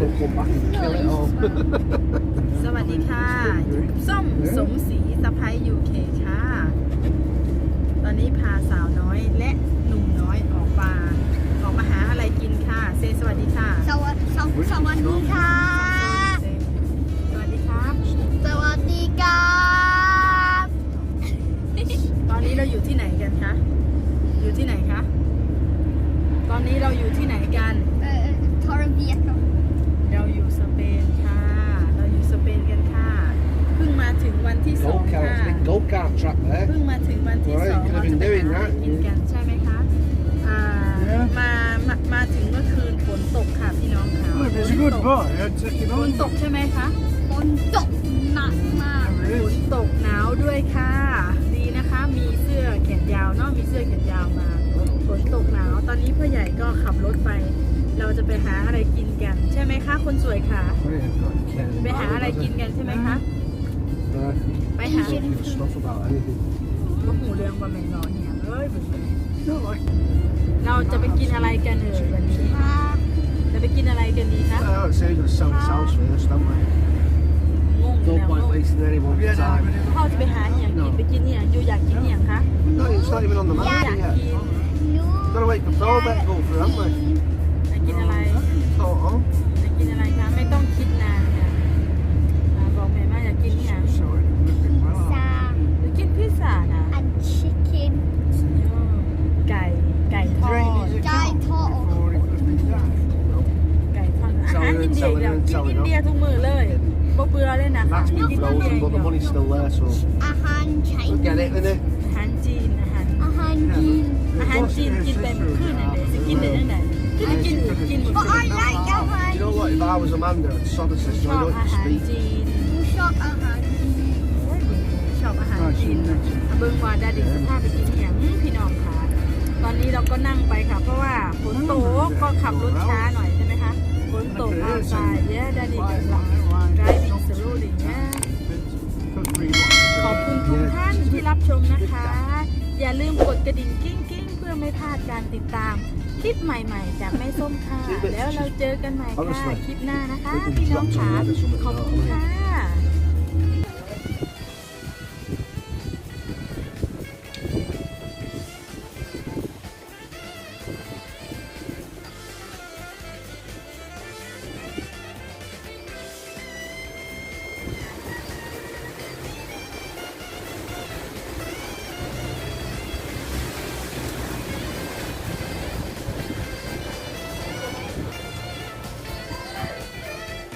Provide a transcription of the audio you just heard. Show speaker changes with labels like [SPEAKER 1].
[SPEAKER 1] will come back and kill it all.
[SPEAKER 2] สวัสดีค่ะอยู่กับส้มสมศรีสะพ้ายยูเคค่ะ ตอนนี้พาสาวน้อยและหนุ่มน้อยออกมาออกมาหาอะไรกินค่ะ เซสวัสดีค่ะ
[SPEAKER 3] สวัสดีสวัสดีค่ะ
[SPEAKER 2] สวัสดีครับ
[SPEAKER 3] สวัสดีครับ
[SPEAKER 2] ตอนนี้เราอยู่ที่ไหนกันคะ อยู่ที่ไหนคะ ตอนนี้เราอยู่ที่ไหนกัน ถึงวันที่สอง
[SPEAKER 1] Go
[SPEAKER 2] ค่ะ
[SPEAKER 1] kart, big go kart track there.
[SPEAKER 2] เพิ่งมาถึงวันที่
[SPEAKER 1] Right,
[SPEAKER 2] สอง
[SPEAKER 1] could
[SPEAKER 2] เรา
[SPEAKER 1] have
[SPEAKER 2] จะ
[SPEAKER 1] been
[SPEAKER 2] ไป
[SPEAKER 1] doing
[SPEAKER 2] หา
[SPEAKER 1] that.
[SPEAKER 2] กินกันใช่ไหมคะอ่ามามามาถึงเมื่อคืนฝนตกค่ะพี่น้องค่ะ
[SPEAKER 4] Look, it's a
[SPEAKER 2] ฝ
[SPEAKER 4] good
[SPEAKER 2] นตก
[SPEAKER 4] boy. I'd take it
[SPEAKER 2] ฝน
[SPEAKER 4] on.
[SPEAKER 2] ตกใช่ไหมคะ
[SPEAKER 3] ฝนตกหนักมาก
[SPEAKER 2] ฝนตกหนาวด้วยค่ะ ดีนะคะ มีเสื้อแขนยาวเนาะมีเสื้อแขนยาวมาฝนตกหนาว ตอนนี้พ่อใหญ่ก็ขับรถไป เราจะไปหาอะไรกินกัน ใช่ไหมคะ คนสวยค่ะไปหาอะไรกินกันใช่ไหมคะ
[SPEAKER 1] Uh,
[SPEAKER 2] ไปหา
[SPEAKER 1] don't give a stuff about anything.
[SPEAKER 2] ก็หูเรื่องว่าแมงนอนเนี่ยเอ้ยเบิ่งเลย
[SPEAKER 4] Not like
[SPEAKER 2] เราจะไปกินอะไรกันเอ่ยวันนี้
[SPEAKER 3] ค่ะ
[SPEAKER 2] จะไปกินอะไรกันดีคะ
[SPEAKER 1] Well, I'd say we're going to sell this house first, don't we?
[SPEAKER 2] งงอยู่
[SPEAKER 1] No
[SPEAKER 2] แล้ว
[SPEAKER 1] point
[SPEAKER 2] งง
[SPEAKER 1] wasting anyone's
[SPEAKER 4] Yeah, no,
[SPEAKER 1] time.
[SPEAKER 4] but it-
[SPEAKER 2] พ่อจะไปหาอหย่างกินไปกินอหย่างอยู่อยากกินอหย่างคะ
[SPEAKER 1] No, it's not even on the
[SPEAKER 2] อยาก
[SPEAKER 1] menu yet.
[SPEAKER 2] กิน
[SPEAKER 3] หนู
[SPEAKER 1] Gotta wait for Probet to go through, haven't we?
[SPEAKER 2] อาหารอินเดียอีกแล้วกินอินเดียทุกมื้อเลยบ่เบื่อเลยนะคะ
[SPEAKER 1] That's
[SPEAKER 2] กิน
[SPEAKER 1] been
[SPEAKER 2] อินเดีย
[SPEAKER 1] frozen,
[SPEAKER 2] อีก
[SPEAKER 1] but the
[SPEAKER 2] แล้ว
[SPEAKER 1] money's still there, so
[SPEAKER 3] อาหารไทย
[SPEAKER 1] we'll get it, innit?
[SPEAKER 2] อาหารจีนอาหาร
[SPEAKER 3] อาหารจีน
[SPEAKER 2] อาหารจีนกินไปเมื่อคืนนี่เลยจะกินได้ยังไงคือจะกินอีกกินหมด
[SPEAKER 3] ก็
[SPEAKER 2] เล
[SPEAKER 3] I
[SPEAKER 2] ย
[SPEAKER 3] like อาหาร
[SPEAKER 1] You know what, if I was Amanda, I'd sod us
[SPEAKER 2] ช
[SPEAKER 1] so
[SPEAKER 2] อบ
[SPEAKER 1] I
[SPEAKER 2] อา
[SPEAKER 1] don't
[SPEAKER 2] หาร
[SPEAKER 1] speak.
[SPEAKER 2] จีน
[SPEAKER 3] หนูชอบอาหารจีน
[SPEAKER 2] ชอบอาหารจีนเบิ่งว่าดาดิสภาพไปกินอหย่างพี่น้องค่ะ ตอนนี้เราก็นั่งไปค่ะ เพราะว่าฝนตกก็ขับรถช้าหน่อยใช่ไหมคะ ฝนตกเอาทรายเยอะดาดิส
[SPEAKER 4] Why,
[SPEAKER 2] หลับ
[SPEAKER 4] why, why?
[SPEAKER 2] driving slowly เนี่ย
[SPEAKER 4] Could read
[SPEAKER 2] ขอบคุณทุกท่านที่รับชมนะคะ อย่าลืมกดกระดิ่งกิ้งกิ้งๆเพื่อไม่พลาดการติดตามคลิปใหม่ๆจากแม่ส้มค่ะ แล้วเราเจอกันใหม่ค่ะ คลิปหน้านะคะ พี่น้องค่ะขอบคุณค่ะ